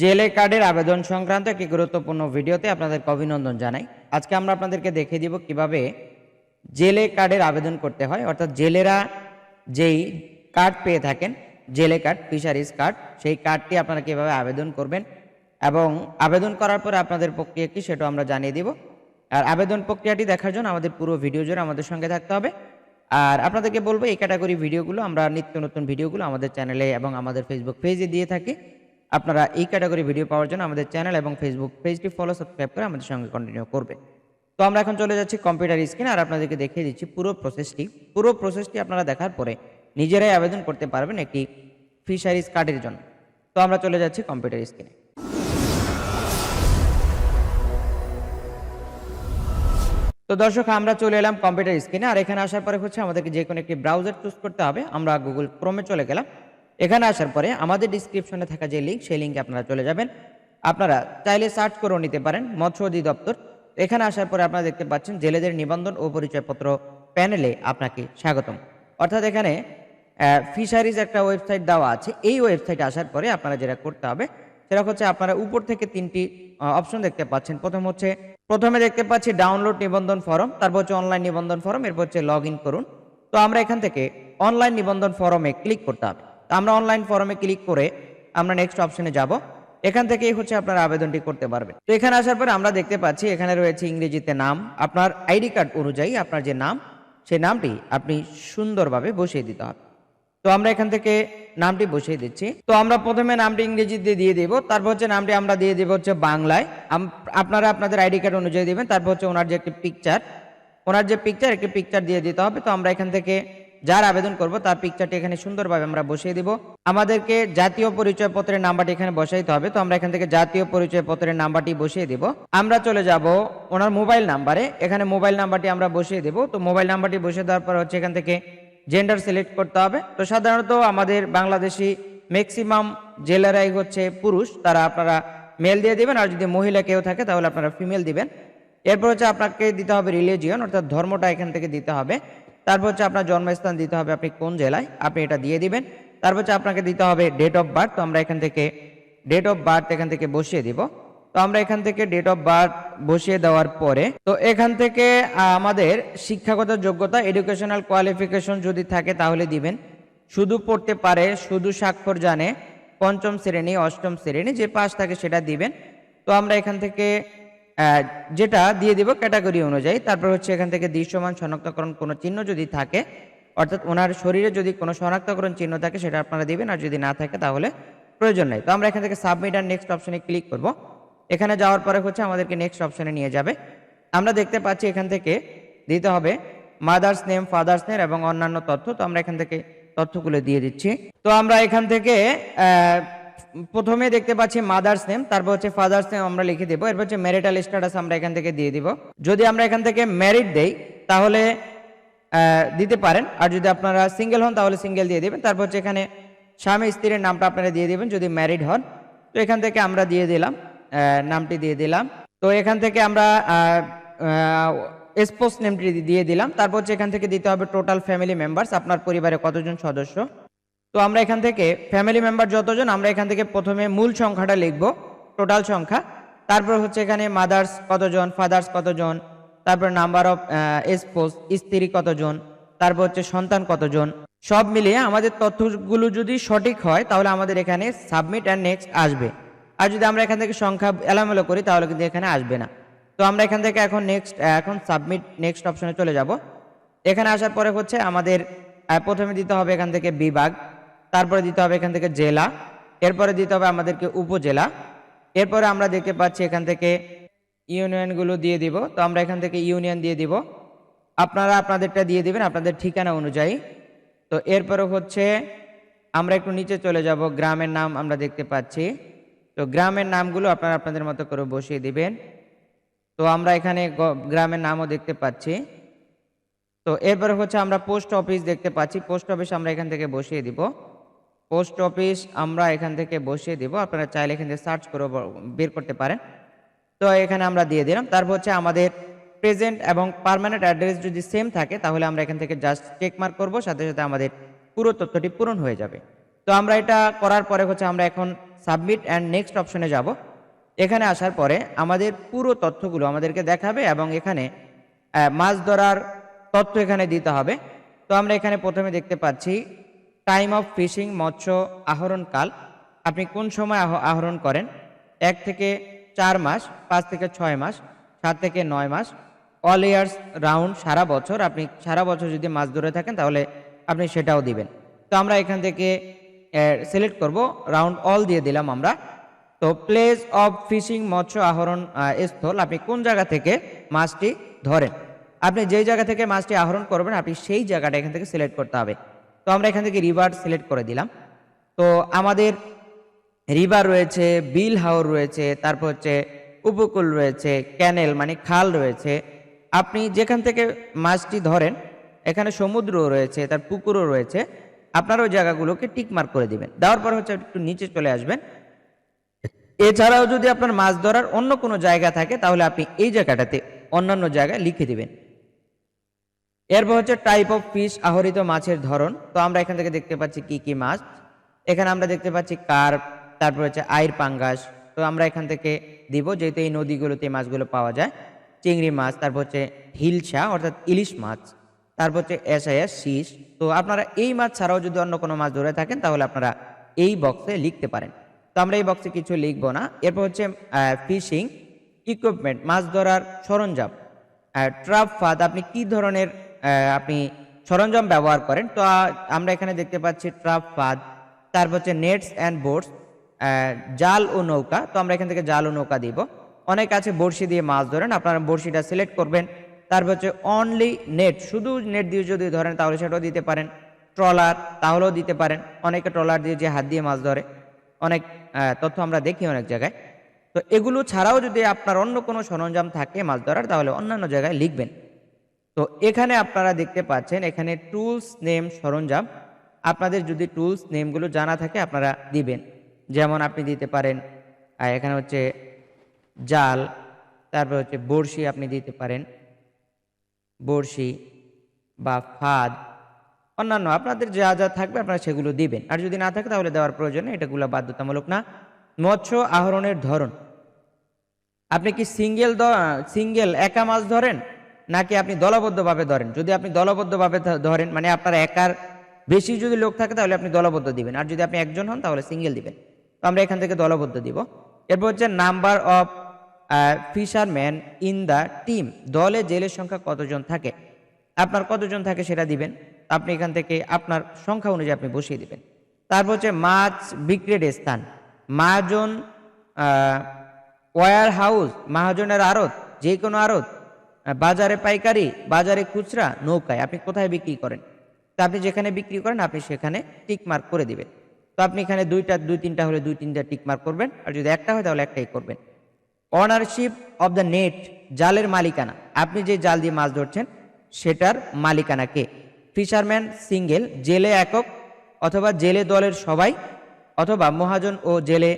জেলে কার্ডের আবেদন সংক্রান্ত একটি গুরুত্বপূর্ণ ভিডিওতে আপনাদেরকে অভিনন্দন জানাই। আজকে আমরা আপনাদেরকে দেখিয়ে দিব কীভাবে জেলে কার্ডের আবেদন করতে হয়। অর্থাৎ জেলেরা যেই কার্ড পেয়ে থাকেন, জেলে কার্ড, ফিশারিজ কার্ড, সেই কার্ডটি আপনারা কীভাবে আবেদন করবেন এবং আবেদন করার পরে আপনাদের প্রক্রিয়া কি সেটা আমরা জানিয়ে দিব। আর আবেদন প্রক্রিয়াটি দেখার জন্য আমাদের পুরো ভিডিও জুড়ে আমাদের সঙ্গে থাকতে হবে। আর আপনাদেরকে বলব, এই ক্যাটাগরি ভিডিওগুলো আমরা নিত্য নতুন ভিডিওগুলো আমাদের চ্যানেলে এবং আমাদের ফেসবুক পেজে দিয়ে থাকি। আপনারা এই ক্যাটাগরি ভিডিও পাওয়ার জন্য আমাদের চ্যানেল এবং ফেসবুক পেজটি ফলো সাবস্ক্রাইব করে আমাদের সঙ্গে কন্টিনিউ করবেন। তো আমরা এখন চলে যাচ্ছি কম্পিউটার স্ক্রিন আর আপনাদেরকে দেখিয়ে দিচ্ছি পুরো প্রসেসটি পুরো প্রসেসটি আপনারা দেখার পরে নিজেরাই আবেদন করতে পারবেন একটি ফিশারিজ কার্ডের জন্য। তো আমরা চলে যাচ্ছি কম্পিউটার স্ক্রিনে তো দর্শক, আমরা চলে এলাম কম্পিউটার স্ক্রিনে আর এখানে আসার পরে হচ্ছে আমাদেরকে যে কোনো একটি ব্রাউজার চুজ করতে হবে। আমরা গুগল ক্রোমে চলে গেলাম। এখানে আসার পরে আমাদের ডিসক্রিপশনে থাকা যে লিঙ্ক সেই লিঙ্কে আপনারা চলে যাবেন। আপনারা চাইলে সার্চ করেও নিতে পারেন, মৎস্য অধিদপ্তর। এখানে আসার পরে আপনারা দেখতে পাচ্ছেন, জেলেদের নিবন্ধন ও পরিচয়পত্র প্যানেলে আপনাকে স্বাগতম। অর্থাৎ এখানে ফিশারিজ একটা ওয়েবসাইট দেওয়া আছে। এই ওয়েবসাইটে আসার পরে আপনারা যেটা করতে হবে, সেটা হচ্ছে আপনারা উপর থেকে তিনটি অপশন দেখতে পাচ্ছেন। প্রথম হচ্ছে, প্রথমে দেখতে পাচ্ছি ডাউনলোড নিবন্ধন ফর্ম তারপর হচ্ছে অনলাইন নিবন্ধন ফর্ম এরপর হচ্ছে লগ করুন। তো আমরা এখান থেকে অনলাইন নিবন্ধন ফর্মে ক্লিক করতে হবে। আমরা অনলাইন ফর্মে ক্লিক করে আমরা নেক্সট অপশনে যাব। এখান থেকেই হচ্ছে আপনার আবেদনটি করতে পারবেন। তো এখানে আসার পরে আমরা দেখতে পাচ্ছি এখানে রয়েছে ইংরেজিতে নাম, আপনার আইডি কার্ড অনুযায়ী আপনার যে নাম, সেই নামটি আপনি সুন্দরভাবে বসিয়ে দিতে হবে। তো আমরা এখান থেকে নামটি বসিয়ে দিচ্ছি। তো আমরা প্রথমে নামটি ইংরেজিতে দিয়ে দেব, তারপর হচ্ছে নামটি আমরা দিয়ে দেব হচ্ছে বাংলায়। আপনারা আপনাদের আইডি কার্ড অনুযায়ী দিবেন, তারপর হচ্ছে ওনার যে একটি পিকচার ওনার যে পিকচার একটি পিকচার দিয়ে দিতে হবে। তো আমরা এখান থেকে যার আবেদন করব, তার পিকচারটি এখানে সুন্দরভাবে আমরা বসিয়ে দিব। আমাদেরকে জাতীয় পরিচয় পত্রের নাম্বারটি এখানে বসাইতে হবে, তো আমরা এখান থেকে জাতীয় পরিচয় পত্রের নাম্বারটি বসিয়ে দিব। আমরা চলে যাব ওনার মোবাইল নাম্বারে, এখানে মোবাইল নাম্বারটি আমরা বসিয়ে দেব, তো মোবাইল নাম্বারটি বসিয়ে দেওয়ার পর হচ্ছে এখান থেকে জেন্ডার সিলেক্ট করতে হবে। তো সাধারণত আমাদের বাংলাদেশি ম্যাক্সিমাম জেলারাই হচ্ছে পুরুষ, তারা আপনারা মেল দিয়ে দিবেন, আর যদি মহিলা কেউ থাকে তাহলে আপনারা ফিমেল দিবেন। এরপর হচ্ছে আপনাকে দিতে হবে রিলিজিয়ন অর্থাৎ ধর্মটা এখান থেকে দিতে হবে। তারপর হচ্ছে আপনার জন্মস্থান দিতে হবে আপনি কোন জেলায়? আপনি এটা দিয়ে দিবেন। তারপর হচ্ছে আপনাকে দিতে হবে ডেট অফ বার্থ তো আমরা এখান থেকে ডেট অফ বার্থ এখান থেকে বসিয়ে দিব। তো আমরা এখান থেকে ডেট অফ বার্থ বসিয়ে দেওয়ার পরে, তো এখান থেকে আমাদের শিক্ষাগত যোগ্যতা এডুকেশনাল কোয়ালিফিকেশন যদি থাকে তাহলে দিবেন। শুধু পড়তে পারে, শুধু স্বাক্ষর জানে, পঞ্চম শ্রেণি, অষ্টম শ্রেণি, যে পাস থাকে সেটা দিবেন। তো আমরা এখান থেকে যেটা দিয়ে দিব ক্যাটাগরি অনুযায়ী। তারপর হচ্ছে এখান থেকে দৃশ্যমান শনাক্তকরণ কোনো চিহ্ন যদি থাকে, অর্থাৎ ওনার শরীরে যদি কোনো শনাক্তকরণ চিহ্ন থাকে, সেটা আপনারা দিবেন। আর যদি না থাকে, তাহলে প্রয়োজন নেই। তো আমরা এখান থেকে সাবমিট আর নেক্সট অপশনে ক্লিক করব। এখানে যাওয়ার পরে হচ্ছে আমাদেরকে নেক্সট অপশনে নিয়ে যাবে। আমরা দেখতে পাচ্ছি এখান থেকে দিতে হবে মাদার্স নেম ফাদার্স নেম এবং অন্যান্য তথ্য। তো আমরা এখান থেকে তথ্যগুলো দিয়ে দিচ্ছি। তো আমরা এখান থেকে প্রথমে দেখতে পাচ্ছি মাদার্স নেম তারপর হচ্ছে ফাদার্স নেম আমরা লিখে দেবো। এরপর হচ্ছে ম্যারিটাল স্ট্যাটাস আমরা এখান থেকে দিয়ে দিব। যদি আমরা এখান থেকে ম্যারিড দেই, তাহলে দিতে পারেন। আর যদি আপনারা সিঙ্গেল হন, তাহলে সিঙ্গেল দিয়ে দিবেন। তারপর হচ্ছে এখানে স্বামী স্ত্রীর নামটা আপনারা দিয়ে দিবেন, যদি ম্যারিড হন। তো এখান থেকে আমরা দিয়ে দিলাম নামটি দিয়ে দিলাম। তো এখান থেকে আমরা স্পোর্টস নেমটি দিয়ে দিলাম। তারপর হচ্ছে এখান থেকে দিতে হবে টোটাল ফ্যামিলি মেম্বার্স আপনার পরিবারে কতজন সদস্য? তো আমরা এখান থেকে ফ্যামিলি মেম্বার যতজন, আমরা এখান থেকে প্রথমে মূল সংখ্যাটা লিখব টোটাল সংখ্যা। তারপর হচ্ছে এখানে মাদার্স কতজন ফাদার্স কতজন, তারপর নাম্বার অফ স্পোস স্ত্রী কতজন, তারপর হচ্ছে সন্তান কতজন, সব মিলিয়ে আমাদের তথ্যগুলো যদি সঠিক হয়, তাহলে আমাদের এখানে সাবমিট অ্যান্ড নেক্সট আসবে। আর যদি আমরা এখান থেকে সংখ্যা এলামেলো করি, তাহলে কিন্তু এখানে আসবে না। তো আমরা এখান থেকে এখন নেক্সট এখন সাবমিট নেক্সট অপশনে চলে যাব। এখানে আসার পরে হচ্ছে আমাদের প্রথমে দিতে হবে এখান থেকে বিভাগ। তারপরে দিতে হবে এখান থেকে জেলা, এরপরে দিতে হবে আমাদেরকে উপজেলা, এরপরে আমরা দেখতে পাচ্ছি এখান থেকে ইউনিয়নগুলো দিয়ে দিব। তো আমরা এখান থেকে ইউনিয়ন দিয়ে দিব। আপনারা আপনাদেরটা দিয়ে দিবেন আপনাদের ঠিকানা অনুযায়ী। তো এরপরে হচ্ছে আমরা একটু নিচে চলে যাব, গ্রামের নাম আমরা দেখতে পাচ্ছি। তো গ্রামের নামগুলো আপনারা আপনাদের মতো করে বসিয়ে দিবেন। তো আমরা এখানে গ্রামের নামও দেখতে পাচ্ছি। তো এরপরে হচ্ছে আমরা পোস্ট অফিস দেখতে পাচ্ছি। পোস্ট অফিস আমরা এখান থেকে বসিয়ে দিব। পোস্ট অফিস আমরা এখান থেকে বসিয়ে দিব। আপনারা চাইলে এখান থেকে সার্চ করে বের করতে পারেন। তো এখানে আমরা দিয়ে দিলাম। তারপর হচ্ছে আমাদের প্রেজেন্ট এবং পার্মানেন্ট অ্যাড্রেস যদি সেম থাকে, তাহলে আমরা এখান থেকে জাস্ট চেক মার্ক করব, সাথে সাথে আমাদের পুরো তথ্যটি পূরণ হয়ে যাবে। তো আমরা এটা করার পরে হচ্ছে আমরা এখন সাবমিট অ্যান্ড নেক্সট অপশনে যাব। এখানে আসার পরে আমাদের পুরো তথ্যগুলো আমাদেরকে দেখাবে এবং এখানে মাছ ধরার তথ্য এখানে দিতে হবে। তো আমরা এখানে প্রথমে দেখতে পাচ্ছি টাইম অফ ফিশিং মৎস্য আহরণকাল আপনি কোন সময় আহ- আহরণ করেন? এক থেকে চার মাস, পাঁচ থেকে ছয় মাস, সাত থেকে নয় মাস। অল ইয়ার্স রাউন্ড সারা বছর। আপনি সারা বছর যদি মাছ ধরে থাকেন, তাহলে আপনি সেটাও দিবেন। তো আমরা এখান থেকে সিলেক্ট করব। রাউন্ড অল দিয়ে দিলাম আমরা। তো প্লেস অফ ফিশিং মৎস্য আহরণ স্থল। আপনি কোন জায়গা থেকে মাছটি ধরেন? আপনি যেই জায়গা থেকে মাছটি আহরণ করবেন, আপনি সেই জায়গাটা এখান থেকে সিলেক্ট করতে হবে। তো আমরা এখান থেকে রিভার সিলেক্ট করে দিলাম। তো আমাদের রিভার রয়েছে, বিল হাওর রয়েছে, তারপর হচ্ছে উপকূল রয়েছে ক্যানেল মানে খাল রয়েছে। আপনি যেখান থেকে মাছটি ধরেন, এখানে সমুদ্র রয়েছে, তার পুকুরও রয়েছে, আপনার ওই জায়গাগুলোকে টিকমার্ক করে দিবেন। দেওয়ার পর হচ্ছে একটু নিচে চলে আসবেন। এছাড়াও যদি আপনার মাছ ধরার অন্য কোনো জায়গা থাকে, তাহলে আপনি এই জায়গাটাতে অন্যান্য জায়গায় লিখে দিবেন। এরপর হচ্ছে টাইপ অফ ফিশ আহরিত মাছের ধরন। তো আমরা এখান থেকে দেখতে পাচ্ছি কি কি মাছ। এখানে আমরা দেখতে পাচ্ছি কার্প তারপর হচ্ছে আইর পাঙ্গাস। তো আমরা এখান থেকে দিব, যেহেতু এই নদীগুলোতে মাছগুলো পাওয়া যায়। চিংড়ি মাছ, তারপর হচ্ছে হিলসা অর্থাৎ ইলিশ মাছ। তারপর হচ্ছে এসআইএস শীষ। তো আপনারা এই মাছ ছাড়াও যদি অন্য কোনো মাছ ধরে থাকেন, তাহলে আপনারা এই বক্সে লিখতে পারেন। তো আমরা এই বক্সে কিছু লিখব না। এরপর হচ্ছে ফিশিং ইকুইপমেন্ট মাছ ধরার সরঞ্জাম। ট্রাপ ফাদ, আপনি কি ধরনের আপনি সরঞ্জাম ব্যবহার করেন, তো আমরা এখানে দেখতে পাচ্ছি ট্রাপ ফাদ, তারপর হচ্ছে নেটস অ্যান্ড বোটস জাল ও নৌকা, তো আমরা এখান থেকে জাল ও নৌকা দিব। অনেক আছে বড়শি দিয়ে মাছ ধরেন, আপনারা বড়শিটা সিলেক্ট করবেন, তারপর হচ্ছে অনলি নেট শুধু নেট দিয়ে যদি ধরেন তাহলে সেটাও দিতে পারেন। ট্রলার, তাহলেও দিতে পারেন, অনেকে ট্রলার দিয়ে যে হাত দিয়ে মাছ ধরে, অনেক তথ্য আমরা দেখি অনেক জায়গায়। তো এগুলো ছাড়াও যদি আপনার অন্য কোনো সরঞ্জাম থাকে মাছ ধরার, তাহলে অন্যান্য জায়গায় লিখবেন। তো এখানে আপনারা দেখতে পাচ্ছেন এখানে টুলস নেম সরঞ্জাম। আপনাদের যদি টুলস নেমগুলো জানা থাকে আপনারা দিবেন। যেমন আপনি দিতে পারেন আহ, এখানে হচ্ছে জাল তারপর হচ্ছে বড়শি আপনি দিতে পারেন। বড়শি বা ফাদ অন্যান্য আপনাদের যা যা থাকবে আপনারা সেগুলো দিবেন। আর যদি না থাকে তাহলে দেওয়ার প্রয়োজন নেই এটাগুলো বাধ্যতামূলক না। মৎস্য আহরণের ধরন। আপনি কি সিঙ্গেল সিঙ্গেল একা মাছ ধরেন? নাকি আপনি দলবদ্ধভাবে ধরেন? যদি আপনি দলবদ্ধভাবে ধরেন মানে আপনার একার বেশি যদি লোক থাকে, তাহলে আপনি দলবদ্ধ দিবেন। আর যদি আপনি একজন হন, তাহলে সিঙ্গেল দিবেন। তো আমরা এখান থেকে দলবদ্ধ দিব। এরপর হচ্ছে number of fisherman in the team দলে জেলের সংখ্যা কতজন থাকে? আপনার কতজন থাকে সেটা দিবেন। আপনি এখান থেকে আপনার সংখ্যা অনুযায়ী আপনি বসিয়ে দিবেন। তারপর হচ্ছে মাছ বিক্রির স্থান। মাহাজন ওয়ার হাউস মাহাজনের আড়ত যে কোনো আড়ত। বাজারে পাইকারি, বাজারে খুচরা, নৌকায় আপনি কোথায় বিক্রি করেন? তো আপনি যেখানে বিক্রি করেন, আপনি সেখানে টিকমার্ক করে দিবেন। তো আপনি এখানে দুইটা, দুই, তিনটা হলে দুই, তিনটা টিকমার্ক করবেন, আর যদি একটা হয় তাহলে একটাই করবেন। অনারশিপ অফ দ্য নেট জালের মালিকানা। আপনি যে জাল দিয়ে মাছ ধরছেন, সেটার মালিকানা কে? ফিশারম্যান সিঙ্গেল জেলে একক, অথবা জেলে দলের সবাই, অথবা মহাজন ও জেলে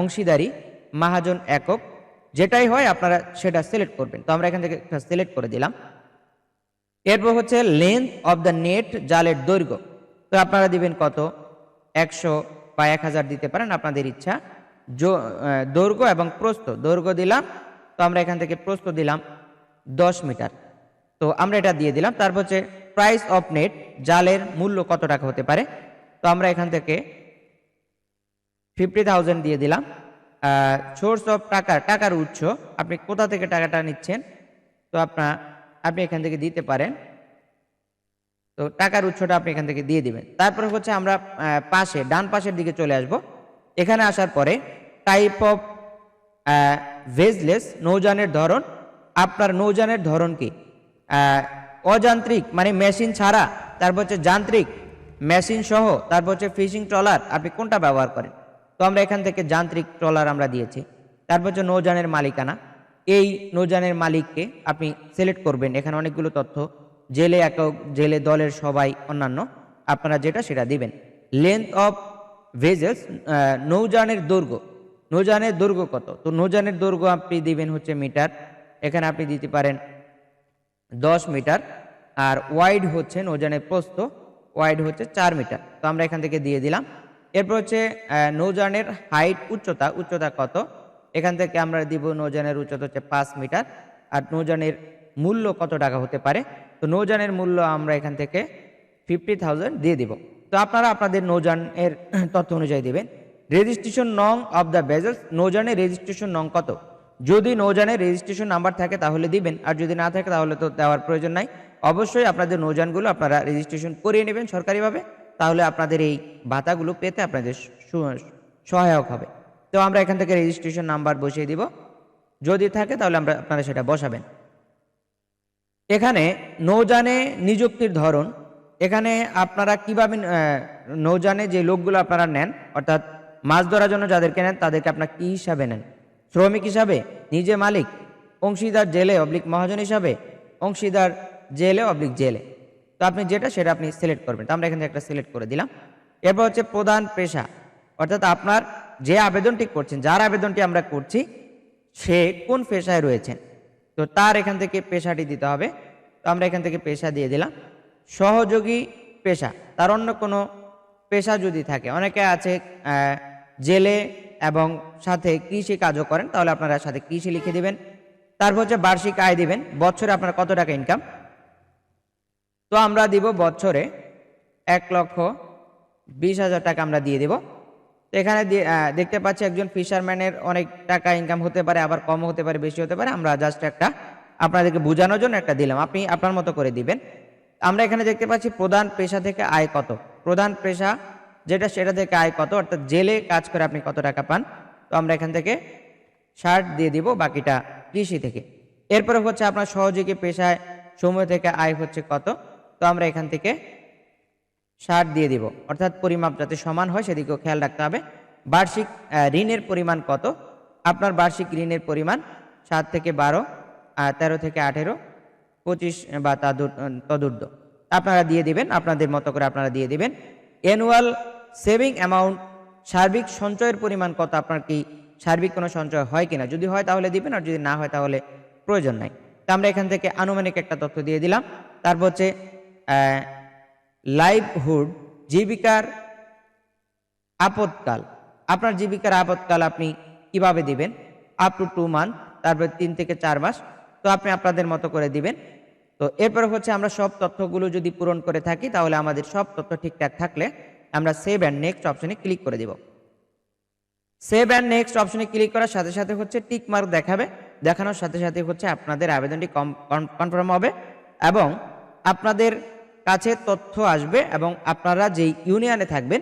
অংশীদারি, মহাজন একক যেটাই হয় আপনারা সেটা সিলেক্ট করবেন। তো আমরা এখান থেকে সিলেক্ট করে দিলাম। এরপর হচ্ছে লেন্থ অফ দ্য নেট জালের দৈর্ঘ্য। তো আপনারা দিবেন কত? একশো বা এক হাজার দিতে পারেন আপনাদের ইচ্ছা। দৈর্ঘ্য এবং প্রস্থ। দৈর্ঘ্য দিলাম। তো আমরা এখান থেকে প্রস্থ দিলাম দশ মিটার। তো আমরা এটা দিয়ে দিলাম। তারপর হচ্ছে প্রাইস অফ নেট জালের মূল্য কত টাকা হতে পারে? তো আমরা এখান থেকে ফিফটি থাউজেন্ড দিয়ে দিলাম। সোর্স অফ টাকা টাকার উৎস। আপনি কোথা থেকে টাকাটা নিচ্ছেন? তো আপনার আপনি এখান থেকে দিতে পারেন। তো টাকার উৎসটা আপনি এখান থেকে দিয়ে দিবেন। তারপরে হচ্ছে আমরা পাশে, ডান পাশের দিকে চলে আসব। এখানে আসার পরে টাইপ অফ ভেজলেস নৌযানের ধরন। আপনার নৌযানের ধরন কি? অযান্ত্রিক মানে মেশিন ছাড়া। তারপর হচ্ছে যান্ত্রিক মেশিন সহ। তারপর হচ্ছে ফিশিং ট্রলার আপনি কোনটা ব্যবহার করেন? তো আমরা এখান থেকে যান্ত্রিক ট্রলার আমরা দিয়েছি। তারপর হচ্ছে নৌযানের মালিকানা। এই নৌযানের মালিককে আপনি সিলেক্ট করবেন। এখানে অনেকগুলো তথ্য। জেলে একক, জেলে দলের সবাই অন্যান্য। আপনারা যেটা সেটা দিবেন। লেন্থ অফ ভেজেলস নৌযানের দৈর্ঘ্য। নৌযানের দৈর্ঘ্য কত? তো নৌযানের দৈর্ঘ্য আপনি দিবেন হচ্ছে মিটার। এখানে আপনি দিতে পারেন দশ মিটার। আর ওয়াইড হচ্ছে নৌযানের প্রস্থ। ওয়াইড হচ্ছে চার মিটার। তো আমরা এখান থেকে দিয়ে দিলাম। এরপর হচ্ছে আহ, নৌযানের হাইট উচ্চতা উচ্চতা কত? এখান থেকে আমরা দিব নৌযানের উচ্চতা হচ্ছে পাঁচ মিটার আর নৌযানের মূল্য কত টাকা হতে পারে? তো নৌযানের মূল্য আমরা এখান থেকে ফিফটি থাউজেন্ড দিয়ে দিব। তো আপনারা আপনাদের নৌযানের তথ্য অনুযায়ী দেবেন। রেজিস্ট্রেশন নং অফ দ্য ভেজেলস নৌযানের রেজিস্ট্রেশন নং কত? যদি নৌযানের রেজিস্ট্রেশন নাম্বার থাকে তাহলে দিবেন আর যদি না থাকে তাহলে তো দেওয়ার প্রয়োজন নাই। অবশ্যই আপনাদের নৌযানগুলো আপনারা রেজিস্ট্রেশন করিয়ে নেবেন সরকারিভাবে। তাহলে আপনাদের এই ভাতাগুলো পেতে আপনাদের সহায়ক হবে। তো আমরা এখান থেকে রেজিস্ট্রেশন নাম্বার বসিয়ে দিব। যদি থাকে তাহলে আমরা আপনারা সেটা বসাবেন। এখানে নৌযানে নিযুক্তির ধরন। এখানে আপনারা কীভাবে নৌযানে যে লোকগুলো আপনারা নেন, অর্থাৎ মাছ ধরার জন্য যাদেরকে নেন, তাদেরকে আপনার কী হিসাবে নেন? শ্রমিক হিসাবে, নিজে মালিক, অংশীদার জেলে, অবলিক মহাজন হিসাবে, অংশীদার জেলে, অবলিক জেলে। তো আপনি যেটা সেটা আপনি সিলেক্ট করবেন। তো আমরা এখানে একটা সিলেক্ট করে দিলাম। এরপর হচ্ছে প্রধান পেশা। অর্থাৎ আপনার যে আবেদনটি করছেন, যার আবেদনটি আমরা করছি, সে কোন পেশায় রয়েছেন? তো তার এখান থেকে পেশাটি দিতে হবে। তো আমরা এখান থেকে পেশা দিয়ে দিলাম। সহযোগী পেশা। তার অন্য কোনো পেশা যদি থাকে, অনেকে আছে জেলে এবং সাথে কৃষি কাজও করেন, তাহলে আপনারা সাথে কৃষি লিখে দিবেন। তারপর হচ্ছে বার্ষিক আয় দিবেন। বছরে আপনার কত টাকা ইনকাম তো আমরা দিব বছরে এক লক্ষ বিশ হাজার টাকা আমরা দিয়ে দেব। তো এখানে দেখতে পাচ্ছি একজন ফিশারম্যানের অনেক টাকা ইনকাম হতে পারে, আবার কম হতে পারে বেশি হতে পারে। আমরা জাস্ট একটা আপনাদেরকে বোঝানোর জন্য একটা দিলাম। আপনি আপনার মতো করে দিবেন। আমরা এখানে দেখতে পাচ্ছি প্রধান পেশা থেকে আয় কত। প্রধান পেশা যেটা, সেটা থেকে আয় কত, অর্থাৎ জেলে কাজ করে আপনি কত টাকা পান। তো আমরা এখান থেকে ষাট দিয়ে দিব, বাকিটা কৃষি থেকে। এরপরে হচ্ছে আপনার সহযোগী পেশায় সময় থেকে আয় হচ্ছে কত? তো আমরা এখান থেকে ষাট দিয়ে দিব। অর্থাৎ পরিমাপ যাতে সমান হয়, সেদিকেও খেয়াল রাখতে হবে। বার্ষিক ঋণের পরিমাণ কত? আপনার বার্ষিক ঋণের পরিমাণ সাত থেকে বারো তেরো থেকে আঠেরো, পঁচিশ বা তাদুর তদুর্ধ আপনারা দিয়ে দিবেন, আপনাদের মতো করে আপনারা দিয়ে দিবেন। অ্যানুয়াল সেভিং অ্যামাউন্ট, সার্বিক সঞ্চয়ের পরিমাণ কত? আপনার কি সার্বিক কোনো সঞ্চয় হয় কিনা? যদি হয় তাহলে দিবেন, আর যদি না হয় তাহলে প্রয়োজন নাই। তা আমরা এখান থেকে আনুমানিক একটা তথ্য দিয়ে দিলাম। তারপর হচ্ছে লাইভহুড জীবিকার আপদকাল। আপনার জীবিকার আপদকাল আপনি কীভাবে দিবেন? আপ টু টু মান্থ তারপর তিন থেকে চার মাস। তো আপনি আপনাদের মতো করে দিবেন। তো এরপর হচ্ছে আমরা সব তথ্যগুলো যদি পূরণ করে থাকি, তাহলে আমাদের সব তথ্য ঠিকঠাক থাকলে আমরা সেভ অ্যান্ড নেক্সট অপশনে ক্লিক করে দিব। সেভ অ্যান্ড নেক্সট অপশনে ক্লিক করার সাথে সাথে হচ্ছে টিক মার্ক দেখাবে। দেখানোর সাথে সাথে হচ্ছে আপনাদের আবেদনটি কনফার্ম হবে। এবং আপনাদের কাছে তথ্য আসবে এবং আপনারা যেই ইউনিয়নে থাকবেন,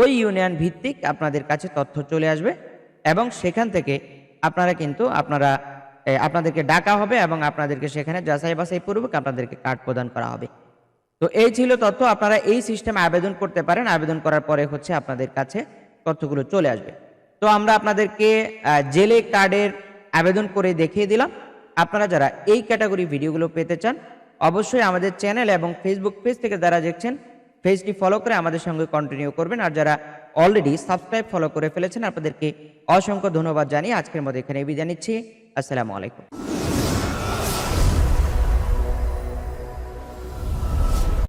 ওই ইউনিয়ন ভিত্তিক আপনাদের কাছে তথ্য চলে আসবে এবং সেখান থেকে আপনারা কিন্তু আপনারা আপনাদেরকে ডাকা হবে এবং আপনাদেরকে সেখানে যাচাই বাছাই পূর্বক আপনাদেরকে কার্ড প্রদান করা হবে। তো এই ছিল তথ্য, আপনারা এই সিস্টেমে আবেদন করতে পারেন, আবেদন করার পরে হচ্ছে আপনাদের কাছে তথ্যগুলো চলে আসবে। তো আমরা আপনাদেরকে জেলে কার্ডের আবেদন করে দেখিয়ে দিলাম। আপনারা যারা এই ক্যাটাগরি ভিডিওগুলো পেতে চান অবশ্যই আমাদের চ্যানেল এবং ফেসবুক পেজ থেকে যারা দেখছেন পেজটি ফলো করে আমাদের সঙ্গে কন্টিনিউ করবেন। আর যারা অলরেডি সাবস্ক্রাইব ফলো করে ফেলেছেন, আপনাদেরকে অসংখ্য ধন্যবাদ জানিয়ে আজকের মতো এখানে বিদায় নিচ্ছি। আসসালামু আলাইকুম।